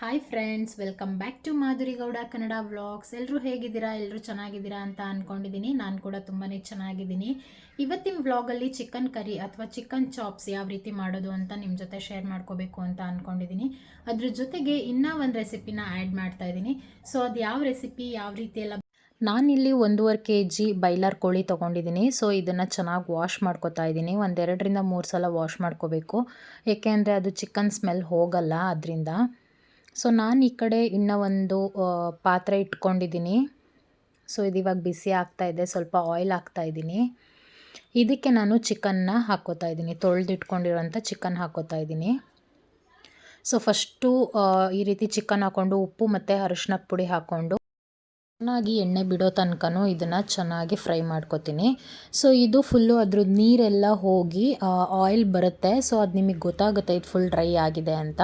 Hi friends welcome back to Madhuri Gowda Kannada vlogs ಎಲ್ಲರೂ ಹೇಗಿದ್ದೀರಾ? ಎಲ್ಲರೂ ಚೆನ್ನಾಗಿದ್ದೀರಾ ಅಂತ ಅಂದ್ಕೊಂಡಿದ್ದೀನಿ ನಾನು ಕೂಡ ತುಂಬಾ ಚೆನ್ನಾಗಿದ್ದೀನಿ. ಇವತ್ತಿನ ವ್ಲಾಗಲ್ಲಿ ಚಿಕನ್ ಕರಿ ಅಥವಾ ಚಿಕನ್ ಚಾಪ್ಸ್ ಯಾವ ರೀತಿ ಮಾಡೋದು ಅಂತ ನಿಮ್ಮ ಜೊತೆ ಶೇರ್ ಮಾಡ್ಕೋಬೇಕು ಅಂತ ಅಂದ್ಕೊಂಡಿದ್ದೀನಿ ಅದ್ರ ಜೊತೆಗೆ ಇನ್ನೂ ಒಂದು ರೆಸಿಪಿನ ಆ್ಯಡ್ ಮಾಡ್ತಾ ಇದ್ದೀನಿ. ಸೊ ಅದು ಯಾವ ರೆಸಿಪಿ ಯಾವ ರೀತಿ ಎಲ್ಲ ನಾನಿಲ್ಲಿ ಒಂದೂವರೆ ಕೆ ಜಿ ಬೈಲರ್ ಕೋಳಿ ತೊಗೊಂಡಿದ್ದೀನಿ. ಸೊ ಇದನ್ನು ಚೆನ್ನಾಗಿ ವಾಶ್ ಮಾಡ್ಕೋತಾ ಇದ್ದೀನಿ. ಒಂದೆರಡರಿಂದ ಮೂರು ಸಲ ವಾಶ್ ಮಾಡ್ಕೋಬೇಕು. ಏಕೆಂದರೆ ಅದು ಚಿಕನ್ ಸ್ಮೆಲ್ ಹೋಗಲ್ಲ ಅದರಿಂದ. ಸೊ ನಾನು ಈ ಕಡೆ ಇನ್ನೂ ಒಂದು ಪಾತ್ರೆ ಇಟ್ಕೊಂಡಿದ್ದೀನಿ ಸೊ ಇದು ಇವಾಗ ಬಿಸಿ ಆಗ್ತಾ ಇದೆ. ಸ್ವಲ್ಪ ಆಯಿಲ್ ಹಾಕ್ತಾ ಇದ್ದೀನಿ ಇದಕ್ಕೆ ನಾನು ಚಿಕನ್ನ ಹಾಕೋತಾ ಇದ್ದೀನಿ ತೊಳೆದಿಟ್ಕೊಂಡಿರೋಂಥ ಚಿಕನ್ ಹಾಕೋತಾ ಇದ್ದೀನಿ ಸೊ ಫಸ್ಟು ಈ ರೀತಿ ಚಿಕನ್ ಹಾಕ್ಕೊಂಡು ಉಪ್ಪು ಮತ್ತು ಅರಿಶಿನ ಪುಡಿ ಹಾಕ್ಕೊಂಡು ಚೆನ್ನಾಗಿ ಎಣ್ಣೆ ಬಿಡೋ ತನಕನೂ ಇದನ್ನು ಚೆನ್ನಾಗಿ ಫ್ರೈ ಮಾಡ್ಕೊತೀನಿ. ಸೊ, ಇದು ಫುಲ್ಲು ಅದ್ರದ್ದು ನೀರೆಲ್ಲ ಹೋಗಿ ಆಯಿಲ್ ಬರುತ್ತೆ. ಸೊ, ಅದು ನಿಮಗೆ ಗೊತ್ತಾಗುತ್ತೆ ಇದು ಫುಲ್ ಡ್ರೈ ಆಗಿದೆ ಅಂತ.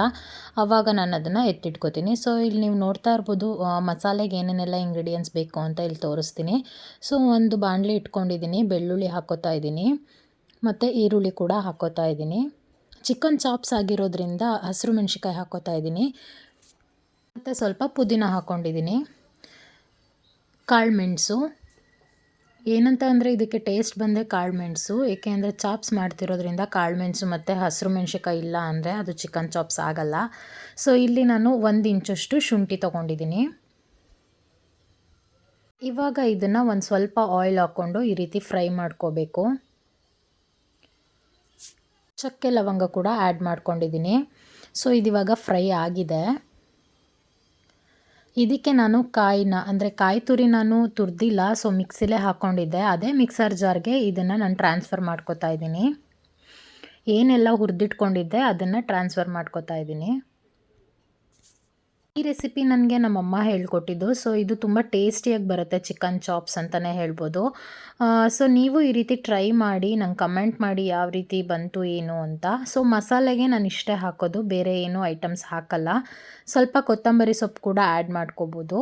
ಆವಾಗ ನಾನು ಅದನ್ನು ಎತ್ತಿಟ್ಕೋತೀನಿ. ಸೊ ಇಲ್ಲಿ ನೀವು ನೋಡ್ತಾ ಇರ್ಬೋದು ಮಸಾಲೆಗೆ ಏನೇನೆಲ್ಲ ಇಂಗ್ರೀಡಿಯೆಂಟ್ಸ್ ಬೇಕು ಅಂತ ಇಲ್ಲಿ ತೋರಿಸ್ತೀನಿ. ಸೊ, ಒಂದು ಬಾಣಲೆ ಇಟ್ಕೊಂಡಿದ್ದೀನಿ ಬೆಳ್ಳುಳ್ಳಿ ಹಾಕೋತಾ ಇದ್ದೀನಿ ಮತ್ತು ಈರುಳ್ಳಿ ಕೂಡ ಹಾಕೋತಾ ಇದ್ದೀನಿ ಚಿಕನ್ ಚಾಪ್ಸ್ ಆಗಿರೋದ್ರಿಂದ ಹಸಿರು ಮೆಣಸಿಕಾಯಿ ಹಾಕೋತಾ ಇದ್ದೀನಿ ಮತ್ತು ಸ್ವಲ್ಪ ಪುದೀನ ಹಾಕ್ಕೊಂಡಿದ್ದೀನಿ ಕಾಳು ಮೆಣಸು. ಏನಂತ ಅಂದರೆ ಇದಕ್ಕೆ ಟೇಸ್ಟ್ ಬಂದರೆ ಕಾಳುಮೆಣಸು ಏಕೆ ಅಂದರೆ ಚಾಪ್ಸ್ ಮಾಡ್ತಿರೋದ್ರಿಂದ ಕಾಳುಮೆಣಸು ಮತ್ತು ಹಸಿರು ಮೆಣಸಿಕಾಯಿ ಇಲ್ಲ ಅಂದರೆ ಅದು ಚಿಕನ್ ಚಾಪ್ಸ್ ಆಗಲ್ಲ. ಸೊ ಇಲ್ಲಿ ನಾನು ಒಂದು ಇಂಚಷ್ಟು ಶುಂಠಿ ತೊಗೊಂಡಿದ್ದೀನಿ. ಇವಾಗ ಇದನ್ನು ಒಂದು ಸ್ವಲ್ಪ ಆಯಿಲ್ ಹಾಕ್ಕೊಂಡು ಈ ರೀತಿ ಫ್ರೈ ಮಾಡ್ಕೋಬೇಕು. ಚಕ್ಕೆ ಲವಂಗ ಕೂಡ ಆ್ಯಡ್ ಮಾಡ್ಕೊಂಡಿದ್ದೀನಿ. ಸೊ ಇದಿವಾಗ ಫ್ರೈ ಆಗಿದೆ. ಇದಕ್ಕೆ ನಾನು ಕಾಯಿನ, ಅಂದರೆ ಕಾಯಿ ತುರಿ ನಾನು ತುರಿದಿಲ್ಲ ಸೊ ಮಿಕ್ಸಿಲೇ ಹಾಕ್ಕೊಂಡಿದ್ದೆ ಅದೇ ಮಿಕ್ಸರ್ ಜಾರ್ಗೆ ಇದನ್ನು ನಾನು ಟ್ರಾನ್ಸ್ಫರ್ ಮಾಡ್ಕೋತಾ ಇದ್ದೀನಿ. ಏನೆಲ್ಲ ಹುರಿದಿಟ್ಕೊಂಡಿದ್ದೆ ಅದನ್ನು ಟ್ರಾನ್ಸ್ಫರ್ ಮಾಡ್ಕೋತಾ ಇದ್ದೀನಿ. ಈ ರೆಸಿಪಿ ನನಗೆ ನಮ್ಮಮ್ಮ ಹೇಳ್ಕೊಟ್ಟಿದ್ದು. ಸೊ ಇದು ತುಂಬ ಟೇಸ್ಟಿಯಾಗಿ ಬರುತ್ತೆ ಚಿಕನ್ ಚಾಪ್ಸ್ ಅಂತಲೇ ಹೇಳ್ಬೋದು. ಸೊ ನೀವು ಈ ರೀತಿ ಟ್ರೈ ಮಾಡಿ, ನಂಗೆ ಕಮೆಂಟ್ ಮಾಡಿ ಯಾವ ರೀತಿ ಬಂತು, ಏನು ಅಂತ. ಸೊ ಮಸಾಲೆಗೆ ನಾನು ಇಷ್ಟೇ ಹಾಕೋದು, ಬೇರೆ ಏನು ಐಟಮ್ಸ್ ಹಾಕಲ್ಲ. ಸ್ವಲ್ಪ ಕೊತ್ತಂಬರಿ ಸೊಪ್ಪು ಕೂಡ ಆ್ಯಡ್ ಮಾಡ್ಕೋಬೋದು.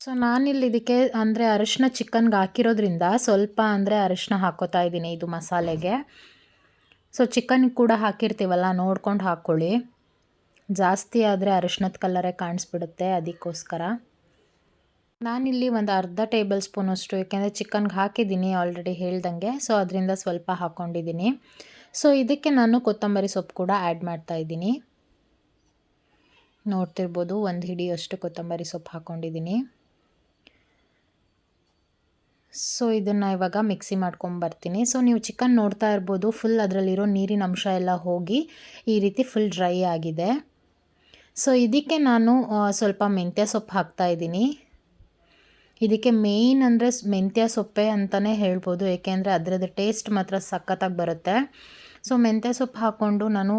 ಸೊ ನಾನಿಲ್ಲಿ ಇದಕ್ಕೆ ಅಂದರೆ ಅರಿಶಿನ ಚಿಕನ್ಗೆ ಹಾಕಿರೋದ್ರಿಂದ ಸ್ವಲ್ಪ ಅಂದರೆ ಅರಿಶಿನ ಹಾಕೋತಾ ಇದ್ದೀನಿ ಇದು ಮಸಾಲೆಗೆ. ಸೊ ಚಿಕನ್ಗೆ ಕೂಡ ಹಾಕಿರ್ತೀವಲ್ಲ, ನೋಡ್ಕೊಂಡು ಹಾಕ್ಕೊಳ್ಳಿ ಜಾಸ್ತಿ ಆದರೆ ಅರಿಶಿನದ ಕಲ್ಲರೇ ಕಾಣಿಸ್ಬಿಡುತ್ತೆ ಅದಕ್ಕೋಸ್ಕರ. ನಾನಿಲ್ಲಿ ಒಂದು ಅರ್ಧ ಟೇಬಲ್ ಸ್ಪೂನ್ ಅಷ್ಟು ಏಕೆಂದರೆ ಚಿಕನ್ಗೆ ಹಾಕಿದ್ದೀನಿ ಆಲ್ರೆಡಿ ಹೇಳ್ದಂಗೆ, ಸೊ ಅದರಿಂದ ಸ್ವಲ್ಪ ಹಾಕ್ಕೊಂಡಿದ್ದೀನಿ ಸೊ ಇದಕ್ಕೆ ನಾನು ಕೊತ್ತಂಬರಿ ಸೊಪ್ಪು ಕೂಡ ಆ್ಯಡ್ ಮಾಡ್ತಾ ಇದ್ದೀನಿ. ನೋಡ್ತಿರ್ಬೋದು, ಒಂದು ಹಿಡಿಯಷ್ಟು ಕೊತ್ತಂಬರಿ ಸೊಪ್ಪು ಹಾಕ್ಕೊಂಡಿದ್ದೀನಿ ಸೊ ಇದನ್ನು ಇವಾಗ ಮಿಕ್ಸಿ ಮಾಡ್ಕೊಂಬರ್ತೀನಿ ಸೊ ನೀವು ಚಿಕನ್ ನೋಡ್ತಾ ಇರ್ಬೋದು, ಫುಲ್ ಅದರಲ್ಲಿರೋ ನೀರಿನ ಅಂಶ ಎಲ್ಲ ಹೋಗಿ ಈ ರೀತಿ ಫುಲ್ ಡ್ರೈ ಆಗಿದೆ. ಸೊ ಇದಕ್ಕೆ ನಾನು ಸ್ವಲ್ಪ ಮೆಂತ್ಯ ಸೊಪ್ಪು ಹಾಕ್ತಾ ಇದ್ದೀನಿ. ಇದಕ್ಕೆ ಮೇಯ್ನ್ ಅಂದರೆ ಮೆಂತ್ಯ ಸೊಪ್ಪೆ ಅಂತಲೇ ಹೇಳ್ಬೋದು, ಏಕೆಂದರೆ ಅದರದ್ದು ಟೇಸ್ಟ್ ಮಾತ್ರ ಸಖತ್ತಾಗಿ ಬರುತ್ತೆ. ಸೊ ಮೆಂತ್ಯ ಸೊಪ್ಪು ಹಾಕ್ಕೊಂಡು ನಾನು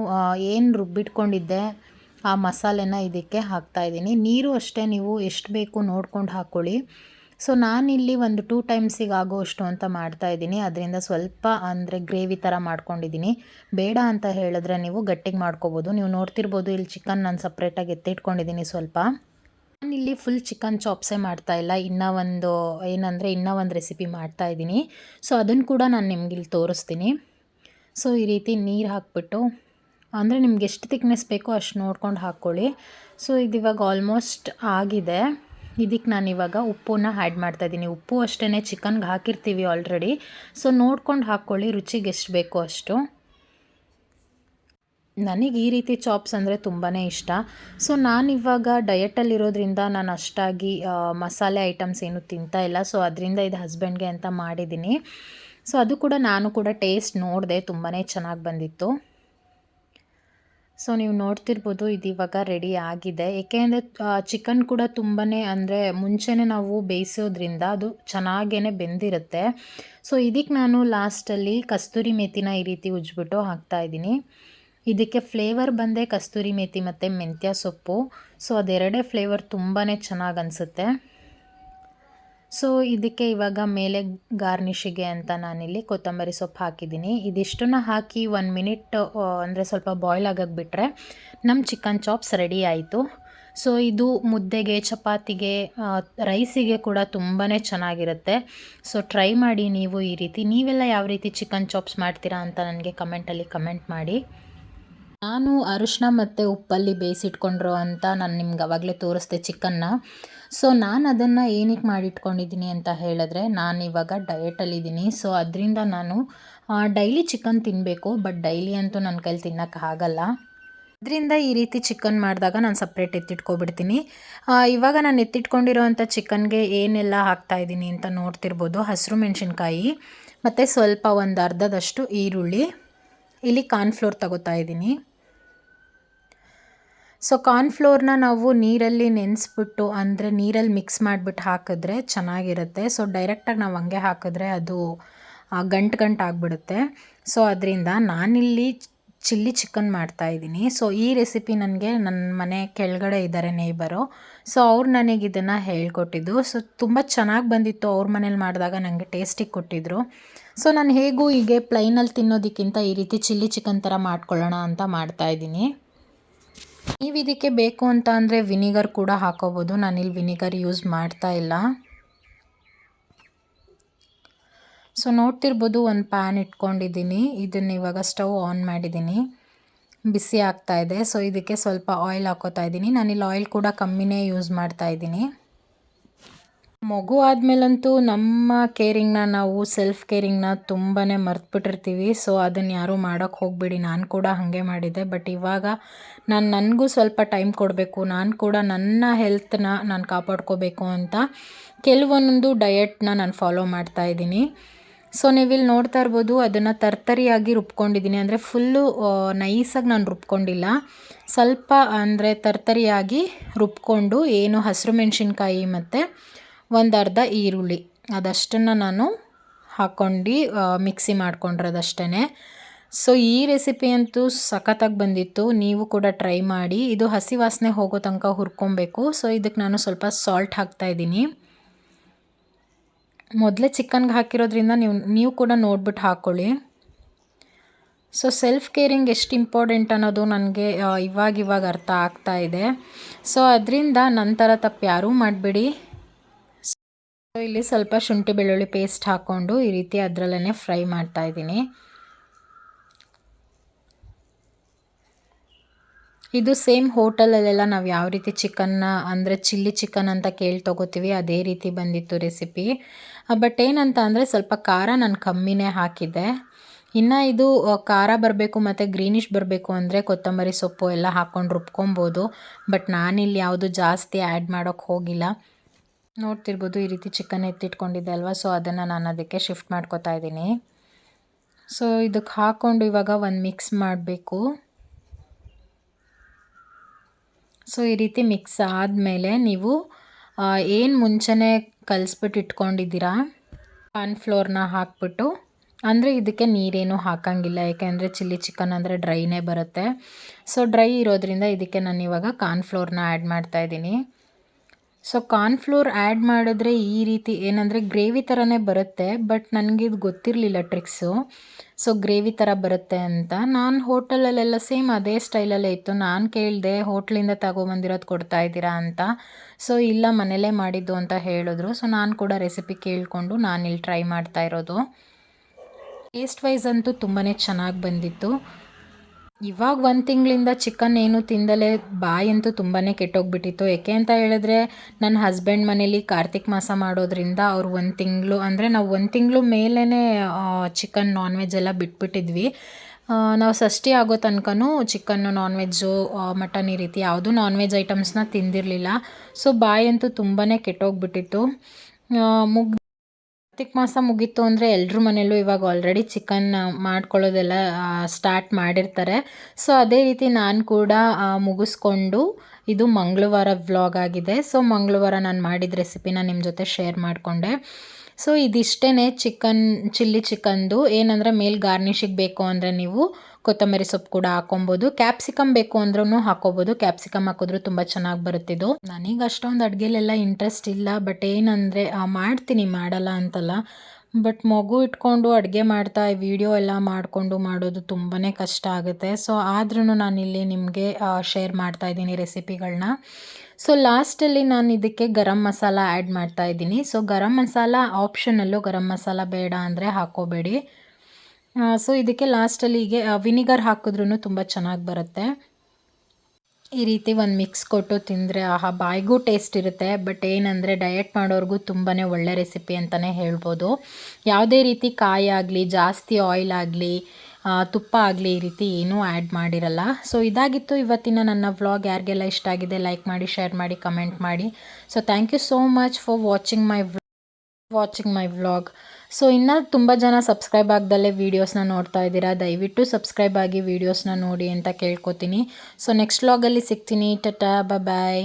ಏನು ರುಬ್ಬಿಟ್ಕೊಂಡಿದ್ದೆ, ಆ ಮಸಾಲೆನ ಇದಕ್ಕೆ ಹಾಕ್ತಾ ಇದ್ದೀನಿ. ನೀರು ಅಷ್ಟೇ ನೀವು ಎಷ್ಟು ಬೇಕು ನೋಡ್ಕೊಂಡು ಹಾಕ್ಕೊಳ್ಳಿ. ಸೊ ನಾನಿಲ್ಲಿ ಒಂದು ಟೂ ಟೈಮ್ಸಿಗೆ ಆಗೋಷ್ಟು ಅಂತ ಮಾಡ್ತಾ ಇದ್ದೀನಿ. ಅದರಿಂದ ಸ್ವಲ್ಪ ಅಂದರೆ ಗ್ರೇವಿ ಥರ ಮಾಡ್ಕೊಂಡಿದ್ದೀನಿ. ಬೇಡ ಅಂತ ಹೇಳಿದ್ರೆ ನೀವು ಗಟ್ಟಿಗೆ ಮಾಡ್ಕೋಬೋದು. ನೀವು ನೋಡ್ತಿರ್ಬೋದು ಇಲ್ಲಿ ಚಿಕನ್ ನಾನು ಸಪ್ರೇಟಾಗಿ ಎತ್ತಿಟ್ಕೊಂಡಿದ್ದೀನಿ ಸ್ವಲ್ಪ. ನಾನಿಲ್ಲಿ ಫುಲ್ ಚಿಕನ್ ಚಾಪ್ಸೇ ಮಾಡ್ತಾ ಇಲ್ಲ. ಇನ್ನೂ ಒಂದು ಏನಂದರೆ ಇನ್ನೂ ಒಂದು ರೆಸಿಪಿ ಮಾಡ್ತಾ ಇದ್ದೀನಿ. ಸೊ ಅದನ್ನು ಕೂಡ ನಾನು ನಿಮ್ಗೆ ಇಲ್ಲಿ ತೋರಿಸ್ತೀನಿ. ಸೊ ಈ ರೀತಿ ನೀರು ಹಾಕ್ಬಿಟ್ಟು, ಅಂದರೆ ನಿಮ್ಗೆ ಎಷ್ಟು ತಿಕ್ನೆಸ್ ಬೇಕೋ ಅಷ್ಟು ನೋಡ್ಕೊಂಡು ಹಾಕ್ಕೊಳ್ಳಿ. ಸೊ ಇದು ಇವಾಗ ಆಲ್ಮೋಸ್ಟ್ ಆಗಿದೆ. ಇದಕ್ಕೆ ನಾನು ಇವಾಗ ಉಪ್ಪನ್ನ ಆ್ಯಡ್ ಮಾಡ್ತಾ ಇದ್ದೀನಿ ಉಪ್ಪು ಅಷ್ಟೇ ಚಿಕನ್ಗೆ ಹಾಕಿರ್ತೀವಿ ಆಲ್ರೆಡಿ ಸೊ ನೋಡ್ಕೊಂಡು ಹಾಕ್ಕೊಳ್ಳಿ ರುಚಿಗೆ ಎಷ್ಟು ಬೇಕೋ ಅಷ್ಟು. ನನಗೆ ಈ ರೀತಿ ಚಾಪ್ಸ್ ಅಂದರೆ ತುಂಬಾ ಇಷ್ಟ. ಸೊ ನಾನಿವಾಗ ಡಯಟಲ್ಲಿರೋದ್ರಿಂದ ನಾನು ಅಷ್ಟಾಗಿ ಮಸಾಲೆ ಐಟಮ್ಸ್ ಏನು ತಿಂತಾ ಇಲ್ಲ. ಸೊ ಅದರಿಂದ ಇದು ಹಸ್ಬೆಂಡ್ಗೆ ಅಂತ ಮಾಡಿದ್ದೀನಿ ಸೊ ಅದು ಕೂಡ ನಾನು ಕೂಡ ಟೇಸ್ಟ್ ನೋಡಿದೆ ತುಂಬಾ ಚೆನ್ನಾಗಿ ಬಂದಿತ್ತು. ಸೊ ನೀವು ನೋಡ್ತಿರ್ಬೋದು ಇದು ಇವಾಗ ರೆಡಿ ಆಗಿದೆ. ಏಕೆ ಅಂದರೆ ಚಿಕನ್ ಕೂಡ ತುಂಬಾ ಅಂದರೆ ಮುಂಚೆನೇ ನಾವು ಬೇಯಿಸೋದ್ರಿಂದ ಅದು ಚೆನ್ನಾಗೇ ಬೆಂದಿರುತ್ತೆ. ಸೊ ಇದಕ್ಕೆ ನಾನು ಲಾಸ್ಟಲ್ಲಿ ಕಸ್ತೂರಿ ಮೇಥಿನ ಈ ರೀತಿ ಉಜ್ಬಿಟ್ಟು ಹಾಕ್ತಾಯಿದ್ದೀನಿ ಇದಕ್ಕೆ ಫ್ಲೇವರ್ ಬಂದೆ ಕಸ್ತೂರಿ ಮೇಥಿ ಮತ್ತು ಮೆಂತ್ಯ ಸೊಪ್ಪು. ಸೊ ಅದೆರಡೇ ಫ್ಲೇವರ್ ತುಂಬಾ ಚೆನ್ನಾಗಿ ಅನಿಸುತ್ತೆ. ಸೊ ಇದಕ್ಕೆ ಇವಾಗ ಮೇಲೆ ಗಾರ್ನಿಷಿಗೆ ಅಂತ ನಾನಿಲ್ಲಿ ಕೊತ್ತಂಬರಿ ಸೊಪ್ಪು ಹಾಕಿದ್ದೀನಿ. ಇದಿಷ್ಟನ್ನು ಹಾಕಿ ಒನ್ ಮಿನಿಟ್ ಅಂದರೆ ಸ್ವಲ್ಪ ಬಾಯ್ಲ್ ಆಗಕ್ಕೆ ಬಿಟ್ಟರೆ ನಮ್ಮ ಚಿಕನ್ ಚಾಪ್ಸ್ ರೆಡಿ ಆಯಿತು. ಸೊ ಇದು ಮುದ್ದೆಗೆ, ಚಪಾತಿಗೆ ರೈಸಿಗೆ ಕೂಡ ತುಂಬಾ ಚೆನ್ನಾಗಿರುತ್ತೆ. ಸೊ ಟ್ರೈ ಮಾಡಿ ನೀವು ಈ ರೀತಿ. ನೀವೆಲ್ಲ ಯಾವ ರೀತಿ ಚಿಕನ್ ಚಾಪ್ಸ್ ಮಾಡ್ತೀರಾ ಅಂತ ನನಗೆ ಕಮೆಂಟಲ್ಲಿ ಕಮೆಂಟ್ ಮಾಡಿ. ನಾನು ಅರಿಶಿನ ಮತ್ತು ಉಪ್ಪಲ್ಲಿ ಬೇಯಿಸಿಟ್ಕೊಂಡಿರೋ ಅಂತ ನಾನು ನಿಮ್ಗೆ ಅವಾಗಲೇ ತೋರಿಸ್ದೆ ಚಿಕನ್ನ ಸೊ ನಾನು ಅದನ್ನು ಏನಕ್ಕೆ ಮಾಡಿಟ್ಕೊಂಡಿದ್ದೀನಿ ಅಂತ ಹೇಳಿದ್ರೆ, ನಾನು ಇವಾಗ ಡಯಟಲ್ಲಿದ್ದೀನಿ ಸೊ ಅದರಿಂದ ನಾನು ಡೈಲಿ ಚಿಕನ್ ತಿನ್ನಬೇಕು ಬಟ್ ಡೈಲಿ ಅಂತೂ ನನ್ನ ಕೈಲಿ ತಿನ್ನೋಕ್ಕಾಗಲ್ಲ ಅದರಿಂದ ಈ ರೀತಿ ಚಿಕನ್ ಮಾಡಿದಾಗ ನಾನು ಸಪ್ರೇಟ್ ಎತ್ತಿಟ್ಕೊಬಿಡ್ತೀನಿ. ಇವಾಗ ನಾನು ಎತ್ತಿಟ್ಕೊಂಡಿರೋವಂಥ ಚಿಕನ್ಗೆ ಏನೆಲ್ಲ ಹಾಕ್ತಾಯಿದ್ದೀನಿ ಅಂತ ನೋಡ್ತಿರ್ಬೋದು. ಹಸಿರು ಮೆಣಸಿನ್ಕಾಯಿ, ಮತ್ತು ಸ್ವಲ್ಪ ಒಂದು ಅರ್ಧದಷ್ಟು ಈರುಳ್ಳಿ. ಇಲ್ಲಿ ಕಾರ್ನ್ಫ್ಲೋರ್ ತಗೋತಾ ಇದ್ದೀನಿ ಸೊ ಕಾರ್ನ್ಫ್ಲೋರ್ನ ನಾವು ನೀರಲ್ಲಿ ನೆನೆಸ್ಬಿಟ್ಟು, ಅಂದರೆ ನೀರಲ್ಲಿ ಮಿಕ್ಸ್ ಮಾಡಿಬಿಟ್ಟು ಹಾಕಿದ್ರೆ ಚೆನ್ನಾಗಿರುತ್ತೆ. ಸೊ ಡೈರೆಕ್ಟಾಗಿ ನಾವು ಹಂಗೆ ಹಾಕಿದ್ರೆ ಅದು ಗಂಟು ಗಂಟು ಆಗಿಬಿಡುತ್ತೆ. ಸೊ ಅದರಿಂದ ನಾನಿಲ್ಲಿ ಚಿಲ್ಲಿ ಚಿಕನ್ ಮಾಡ್ತಾಯಿದ್ದೀನಿ ಸೊ ಈ ರೆಸಿಪಿ ನನಗೆ ನನ್ನ ಮನೆ ಕೆಳಗಡೆ ಇದ್ದಾರೆ ನೇಬರು ಸೊ ಅವ್ರು ನನಗೆ ಇದನ್ನು ಹೇಳ್ಕೊಟ್ಟಿದ್ದು. ಸೊ ತುಂಬ ಚೆನ್ನಾಗಿ ಬಂದಿತ್ತು. ಅವ್ರ ಮನೇಲಿ ಮಾಡಿದಾಗ ನನಗೆ ಟೇಸ್ಟಿಗೆ ಕೊಟ್ಟಿದ್ರು. ಸೊ ನಾನು ಹೇಗೂ ಹೀಗೆ ಪ್ಲೈನಲ್ಲಿ ತಿನ್ನೋದಕ್ಕಿಂತ ಈ ರೀತಿ ಚಿಲ್ಲಿ ಚಿಕನ್ ಥರ ಮಾಡ್ಕೊಳ್ಳೋಣ ಅಂತ ಮಾಡ್ತಾಯಿದ್ದೀನಿ ನೀವು ಇದಕ್ಕೆ ಬೇಕು ಅಂತ ಅಂದರೆ ವಿನಿಗರ್ ಕೂಡ ಹಾಕೋಬೋದು. ನಾನಿಲ್ಲಿ ವಿನಿಗರ್ ಯೂಸ್ ಮಾಡ್ತಾ ಇಲ್ಲ. ಸೊ, ನೋಡ್ತಿರ್ಬೋದು ಒಂದು ಪ್ಯಾನ್ ಇಟ್ಕೊಂಡಿದ್ದೀನಿ. ಇದನ್ನು ಇವಾಗ ಸ್ಟವ್ ಆನ್ ಮಾಡಿದ್ದೀನಿ. ಬಿಸಿ ಆಗ್ತಾ ಇದೆ. ಸೊ, ಇದಕ್ಕೆ ಸ್ವಲ್ಪ ಆಯಿಲ್ ಹಾಕೋತಾ ಇದ್ದೀನಿ. ನಾನಿಲ್ಲಿ ಆಯಿಲ್ ಕೂಡ ಕಮ್ಮಿನೇ ಯೂಸ್ ಮಾಡ್ತಾ ಇದ್ದೀನಿ. ಮಗು ಆದ್ಮೇಲಂತೂ ನಮ್ಮ ಕೇರಿಂಗ್ನ ನಾವು ಸೆಲ್ಫ್ ಕೇರಿಂಗ್ನ ತುಂಬಾ ಮರ್ತ್ಬಿಟ್ಟಿರ್ತೀವಿ. ಸೊ ಅದನ್ನು ಯಾರೂ ಮಾಡೋಕ್ಕೆ ಹೋಗಬೇಡಿ. ನಾನು ಕೂಡ ಹಾಗೆ ಮಾಡಿದ್ದೆ. ಬಟ್ ಇವಾಗ ನಾನು ನನಗೂ ಸ್ವಲ್ಪ ಟೈಮ್ ಕೊಡಬೇಕು. ನಾನು ಕೂಡ ನನ್ನ ಹೆಲ್ತ್ನ ನಾನು ಕಾಪಾಡ್ಕೋಬೇಕು ಅಂತ ಕೆಲವೊಂದೊಂದು ಡಯೆಟ್ನ ನಾನು ಫಾಲೋ ಮಾಡ್ತಾ ಇದ್ದೀನಿ. ಸೊ ನೀವಿಲ್ಲಿ ನೋಡ್ತಾ ಇರ್ಬೋದು ಅದನ್ನು ತರ್ತರಿಯಾಗಿ ರುಬ್ಕೊಂಡಿದ್ದೀನಿ. ಅಂದರೆ ಫುಲ್ಲು ನೈಸಾಗಿ ನಾನು ರುಬ್ಕೊಂಡಿಲ್ಲ. ಸ್ವಲ್ಪ ಅಂದರೆ ತರ್ತರಿಯಾಗಿ ರುಬ್ಕೊಂಡು, ಏನು ಹಸಿರು ಮೆಣಸಿನ್ಕಾಯಿ ಮತ್ತು ಒಂದು ಅರ್ಧ ಈರುಳ್ಳಿ. ಅದಷ್ಟನ್ನು ನಾನು ಹಾಕ್ಕೊಂಡು ಮಿಕ್ಸಿ ಮಾಡ್ಕೊಂಡಿರೋದಷ್ಟೇ ಸೊ ಈ ರೆಸಿಪಿ ಅಂತೂ ಸಖತ್ತಾಗಿ ಬಂದಿತ್ತು. ನೀವು ಕೂಡ ಟ್ರೈ ಮಾಡಿ. ಇದು ಹಸಿ ವಾಸನೆ ಹೋಗೋ ತನಕ ಹುರ್ಕೊಬೇಕು. ಸೊ ಇದಕ್ಕೆ ನಾನು ಸ್ವಲ್ಪ ಸಾಲ್ಟ್ ಹಾಕ್ತಾಯಿದ್ದೀನಿ ಮೊದಲೇ ಚಿಕನ್ಗೆ ಹಾಕಿರೋದ್ರಿಂದ ನೀವು ನೀವು ಕೂಡ ನೋಡ್ಬಿಟ್ಟು ಹಾಕ್ಕೊಳ್ಳಿ ಸೊ ಸೆಲ್ಫ್ ಕೇರಿಂಗ್ ಎಷ್ಟು ಇಂಪಾರ್ಟೆಂಟ್ ಅನ್ನೋದು ನನಗೆ ಇವಾಗ ಇವಾಗ ಅರ್ಥ ಆಗ್ತಾ ಇದೆ. ಸೊ ಅದರಿಂದ ನಂತರ ತಪ್ಪು ಯಾರೂ ಮಾಡಬೇಡಿ. ಇಲ್ಲಿ ಸ್ವಲ್ಪ ಶುಂಠಿ ಬೆಳ್ಳುಳ್ಳಿ ಪೇಸ್ಟ್ ಹಾಕ್ಕೊಂಡು ಈ ರೀತಿ ಅದರಲ್ಲೇ ಫ್ರೈ ಮಾಡ್ತಾ ಇದ್ದೀನಿ. ಇದು ಸೇಮ್ ಹೋಟೆಲಲ್ಲೆಲ್ಲ ನಾವು ಯಾವ ರೀತಿ ಚಿಕನ್ನ ಅಂದರೆ ಚಿಲ್ಲಿ ಚಿಕನ್ ಅಂತ ಕೇಳಿ ತೊಗೋತೀವಿ, ಅದೇ ರೀತಿ ಬಂದಿತ್ತು ರೆಸಿಪಿ ಬಟ್ ಏನಂತ ಅಂದರೆ ಸ್ವಲ್ಪ ಖಾರ ನಾನು ಕಮ್ಮಿನೇ ಹಾಕಿದ್ದೆ. ಇನ್ನು ಇದು ಖಾರ ಬರಬೇಕು ಮತ್ತು ಗ್ರೀನಿಷ್ ಬರಬೇಕು ಅಂದರೆ ಕೊತ್ತಂಬರಿ ಸೊಪ್ಪು ಎಲ್ಲ ಹಾಕ್ಕೊಂಡು ರುಬ್ಕೊಬೋದು. ಬಟ್ ನಾನಿಲ್ಲಿ ಯಾವುದು ಜಾಸ್ತಿ ಆ್ಯಡ್ ಮಾಡೋಕ್ಕೆ ಹೋಗಿಲ್ಲ. ನೋಡ್ತಿರ್ಬೋದು ಈ ರೀತಿ ಚಿಕನ್ ಎತ್ತಿಟ್ಕೊಂಡಿದ್ದೆ ಅಲ್ವಾ ಸೊ ಅದನ್ನು ನಾನು ಅದಕ್ಕೆ ಶಿಫ್ಟ್ ಮಾಡ್ಕೊತಾ ಇದ್ದೀನಿ. ಸೊ ಇದಕ್ಕೆ ಹಾಕ್ಕೊಂಡು ಇವಾಗ ಒಂದು ಮಿಕ್ಸ್ ಮಾಡಬೇಕು. ಸೊ ಈ ರೀತಿ ಮಿಕ್ಸ್ ಆದಮೇಲೆ ನೀವು ಏನು ಮುಂಚೆನೆ ಕಲಿಸ್ಬಿಟ್ಟು ಇಟ್ಕೊಂಡಿದ್ದೀರಾ ಕಾರ್ನ್ಫ್ಲೋರ್ನ ಹಾಕ್ಬಿಟ್ಟು, ಅಂದರೆ ಇದಕ್ಕೆ ನೀರೇನು ಹಾಕಂಗಿಲ್ಲ, ಯಾಕೆಂದರೆ ಚಿಲ್ಲಿ ಚಿಕನ್ ಅಂದರೆ ಡ್ರೈನೇ ಬರುತ್ತೆ. ಸೊ ಡ್ರೈ ಇರೋದ್ರಿಂದ ಇದಕ್ಕೆ ನಾನು ಇವಾಗ ಕಾರ್ನ್ಫ್ಲೋರ್ನ ಆ್ಯಡ್ ಮಾಡ್ತಾ ಇದ್ದೀನಿ. ಸೊ ಕಾರ್ನ್ಫ್ಲೋರ್ ಆ್ಯಡ್ ಮಾಡಿದ್ರೆ ಈ ರೀತಿ ಏನಂದರೆ ಗ್ರೇವಿ ಥರನೇ ಬರುತ್ತೆ ಬಟ್ ನನಗೆ ಇದು ಗೊತ್ತಿರಲಿಲ್ಲ ಟ್ರಿಕ್ಸು ಸೊ ಗ್ರೇವಿ ಥರ ಬರುತ್ತೆ ಅಂತ. ನಾನು ಹೋಟೆಲಲ್ಲೆಲ್ಲ ಸೇಮ್ ಅದೇ ಸ್ಟೈಲಲ್ಲೇ ಇತ್ತು. ನಾನು ಕೇಳಿದೆ, ಹೋಟ್ಲಿಂದ ತಗೊಬಂದಿರೋದು ಕೊಡ್ತಾ ಇದ್ದೀರಾ? ಅಂತ. ಸೊ ಇಲ್ಲ, ಮನೇಲೇ ಮಾಡಿದ್ದು ಅಂತ ಹೇಳಿದ್ರು. ಸೊ ನಾನು ಕೂಡ ರೆಸಿಪಿ ಕೇಳಿಕೊಂಡು ಇಲ್ಲಿ ಟ್ರೈ ಮಾಡ್ತಾ ಇರೋದು. ಟೇಸ್ಟ್ ವೈಸ್ ಅಂತೂ ತುಂಬಾ ಚೆನ್ನಾಗಿ ಬಂದಿತ್ತು. ಇವಾಗ ಒಂದು ತಿಂಗಳಿಂದ ಚಿಕನ್ ಏನು ತಿಂದಲೇ ಬಾಯಂತೂ ತುಂಬಾ ಕೆಟ್ಟೋಗ್ಬಿಟ್ಟಿತ್ತು. ಯಾಕೆ ಅಂತ ಹೇಳಿದ್ರೆ ನನ್ನ ಹಸ್ಬೆಂಡ್ ಮನೇಲಿ ಕಾರ್ತಿಕ್ ಮಾಸ ಮಾಡೋದ್ರಿಂದ ಅವ್ರು ಒಂದು ತಿಂಗಳು, ಅಂದರೆ ನಾವು ಒಂದು ತಿಂಗಳು ಮೇಲೇ ಚಿಕನ್ ನಾನ್ ವೆಜ್ ಎಲ್ಲ ಬಿಟ್ಬಿಟ್ಟಿದ್ವಿ. ನಾವು ಷಷ್ಠಿ ಆಗೋ ತನಕನೂ ಚಿಕನ್ನು ನಾನ್ ವೆಜ್ಜು ಮಟನ್ ಈ ರೀತಿ ಯಾವುದೂ ನಾನ್ ವೆಜ್ ಐಟಮ್ಸ್ನ ತಿಂದಿರಲಿಲ್ಲ. ಸೊ ಬಾಯಂತೂ ತುಂಬಾ ಕೆಟ್ಟೋಗ್ಬಿಟ್ಟಿತ್ತು. ಮುಗ್ ಕಾರ್ತಿಕ್ ಮಾಸ ಮುಗೀತು ಅಂದರೆ ಎಲ್ಲರ ಮನೆಯಲ್ಲೂ ಇವಾಗ ಆಲ್ರೆಡಿ ಚಿಕನ್ ಮಾಡ್ಕೊಳ್ಳೋದೆಲ್ಲ ಸ್ಟಾರ್ಟ್ ಮಾಡಿರ್ತಾರೆ. ಸೊ ಅದೇ ರೀತಿ ನಾನು ಕೂಡ ಮುಗಿಸ್ಕೊಂಡು ಇದು ಮಂಗಳವಾರ ವ್ಲಾಗ್ ಆಗಿದೆ. ಸೊ ಮಂಗಳವಾರ ನಾನು ಮಾಡಿದ ರೆಸಿಪಿನ ನಿಮ್ಮ ಜೊತೆ ಶೇರ್ ಮಾಡಿಕೊಂಡೆ. ಸೊ ಇದಿಷ್ಟೇ ಚಿಕನ್, ಚಿಲ್ಲಿ ಚಿಕನ್ದು. ಏನಂದರೆ ಮೇಲ್ ಗಾರ್ನಿಷಿಗೆ ಬೇಕು ಅಂದರೆ ನೀವು ಕೊತ್ತಂಬರಿ ಸೊಪ್ಪು ಕೂಡ ಹಾಕೊಬೋದು. ಕ್ಯಾಪ್ಸಿಕಮ್ ಬೇಕು ಅಂದ್ರೂ ಹಾಕೋಬೋದು. ಕ್ಯಾಪ್ಸಿಕಮ್ ಹಾಕಿದ್ರು ತುಂಬ ಚೆನ್ನಾಗಿ ಬರುತ್ತಿದ್ದು ನನಗೆ ಅಷ್ಟೊಂದು ಅಡುಗೆಲೆಲ್ಲ ಇಂಟ್ರೆಸ್ಟ್ ಇಲ್ಲ. ಬಟ್ ಏನಂದರೆ ಮಾಡ್ತೀನಿ, ಮಾಡಲ್ಲ ಅಂತಲ್ಲ. ಬಟ್ ಮಗು ಇಟ್ಕೊಂಡು ಅಡುಗೆ ಮಾಡ್ತಾ ವಿಡಿಯೋ ಎಲ್ಲ ಮಾಡಿಕೊಂಡು ಮಾಡೋದು ತುಂಬಾ ಕಷ್ಟ ಆಗುತ್ತೆ. ಸೊ ಆದ್ರೂ ನಾನಿಲ್ಲಿ ನಿಮಗೆ ಶೇರ್ ಮಾಡ್ತಾ ಇದ್ದೀನಿ ರೆಸಿಪಿಗಳನ್ನ ಸೊ ಲಾಸ್ಟಲ್ಲಿ ನಾನು ಇದಕ್ಕೆ ಗರಂ ಮಸಾಲ ಆ್ಯಡ್ ಮಾಡ್ತಾ ಇದ್ದೀನಿ. ಸೊ ಗರಂ ಮಸಾಲ ಆಪ್ಷನಲ್ಲೂ ಗರಂ ಮಸಾಲ ಬೇಡ ಅಂದರೆ ಹಾಕೋಬೇಡಿ. ಸೊ ಇದಕ್ಕೆ ಲಾಸ್ಟಲ್ಲಿ ಹೀಗೆ ವಿನಿಗರ್ ಹಾಕಿದ್ರೂ ತುಂಬ ಚೆನ್ನಾಗಿ ಬರುತ್ತೆ. ಈ ರೀತಿ ಒಂದು ಮಿಕ್ಸ್ ಕೊಟ್ಟು ತಿಂದರೆ ಆಹಾ, ಬಾಯಿಗೂ ಟೇಸ್ಟ್ ಇರುತ್ತೆ. ಬಟ್ ಏನಂದರೆ ಡಯಟ್ ಮಾಡೋರ್ಗೂ ತುಂಬಾ ಒಳ್ಳೆ ರೆಸಿಪಿ ಅಂತಲೇ ಹೇಳ್ಬೋದು. ಯಾವುದೇ ರೀತಿ ಕಾಯಿ ಆಗಲಿ, ಜಾಸ್ತಿ ಆಯಿಲ್ ಆಗಲಿ ತುಪ್ಪ ಆಗಲಿ ಈ ರೀತಿ ಏನೂ ಆ್ಯಡ್ ಮಾಡಿರಲ್ಲ. ಸೊ ಇದಾಗಿತ್ತು ಇವತ್ತಿನ ನನ್ನ ವ್ಲಾಗ್ ಯಾರಿಗೆಲ್ಲ ಇಷ್ಟ ಆಗಿದೆ ಲೈಕ್ ಮಾಡಿ ಶೇರ್ ಮಾಡಿ ಕಮೆಂಟ್ ಮಾಡಿ. So thank you so much for watching my watching my vlog so ಇನ್ನೂ ತುಂಬ ಜನ ಸಬ್ಸ್ಕ್ರೈಬ್ ಆಗ್ದಲ್ಲೇ ವೀಡಿಯೋಸ್ನ ನೋಡ್ತಾ ಇದ್ದೀರಾ? ದಯವಿಟ್ಟು ಸಬ್ಸ್ಕ್ರೈಬ್ ಆಗಿ ವೀಡಿಯೋಸ್ನ ನೋಡಿ ಅಂತ ಕೇಳ್ಕೊತೀನಿ. ಸೊ ನೆಕ್ಸ್ಟ್ ವ್ಲಾಗಲ್ಲಿ ಸಿಗ್ತೀನಿ. ಟಟಾ ಬಾಯ್